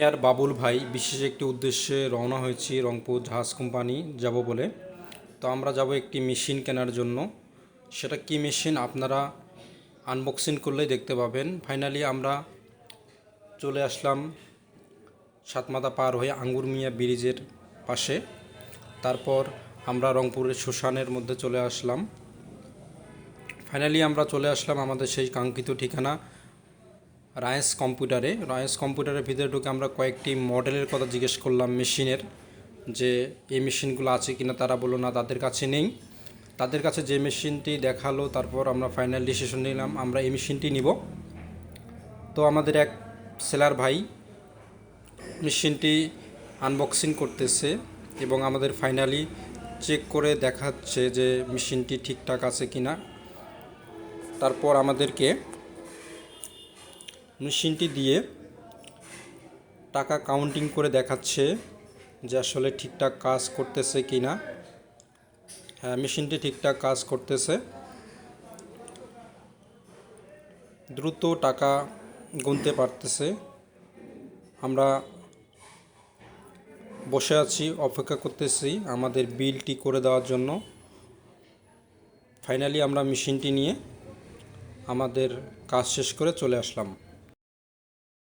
আর বাবুল ভাই বিশেষ একটি উদ্দেশ্যে রওনা হয়েছি রংপুর জাহাজ কোম্পানি যাব বলে। তো আমরা যাব একটি মেশিন কেনার জন্য। সেটা কি মেশিন আপনারা আনবক্সিং করলেই দেখতে পাবেন। ফাইনালি আমরা চলে আসলাম সাতমাথা পার হয়ে আঙ্গুর মিয়া ব্রিজের পাশে। তারপর আমরা রংপুরের শ্মশানের মধ্যে চলে আসলাম। ফাইনালি আমরা চলে আসলাম আমাদের সেই কাঙ্ক্ষিত ঠিকানা রায়েস কম্পিউটারে রায়েস কম্পিউটারের ভিতরে ঢুকে আমরা কয়েকটি মডেলের কথা জিজ্ঞেস করলাম মেশিনের যে এই মেশিনগুলো আছে কিনা তারা বলল, না, তাদের কাছে নেই। তাদের কাছে যে মেশিনটি দেখাল, তারপর আমরা ফাইনাল ডিসিশন নিলাম, আমরা এই মেশিনটি নিব। তো আমাদের এক সেলার ভাই মেশিনটি আনবক্সিং করতেছে এবং আমাদের ফাইনালি চেক করে দেখাচ্ছে যে মেশিনটি ঠিকঠাক আছে কিনা। তারপর আমাদেরকে মেশিনটি দিয়ে টাকা কাউন্টিং করে দেখাচ্ছে যে আসলে ঠিকঠাক কাজ করতেছে কি না হ্যাঁ মেশিনটি ঠিকঠাক কাজ করতেছে। দ্রুত টাকা গুনতে পারতেছে। আমরা বসে আছি, অপেক্ষা করতেছি আমাদের বিলটি করে দেওয়ার জন্য। ফাইনালি আমরা মেশিনটি নিয়ে আমাদের কাজ শেষ করে চলে আসলাম।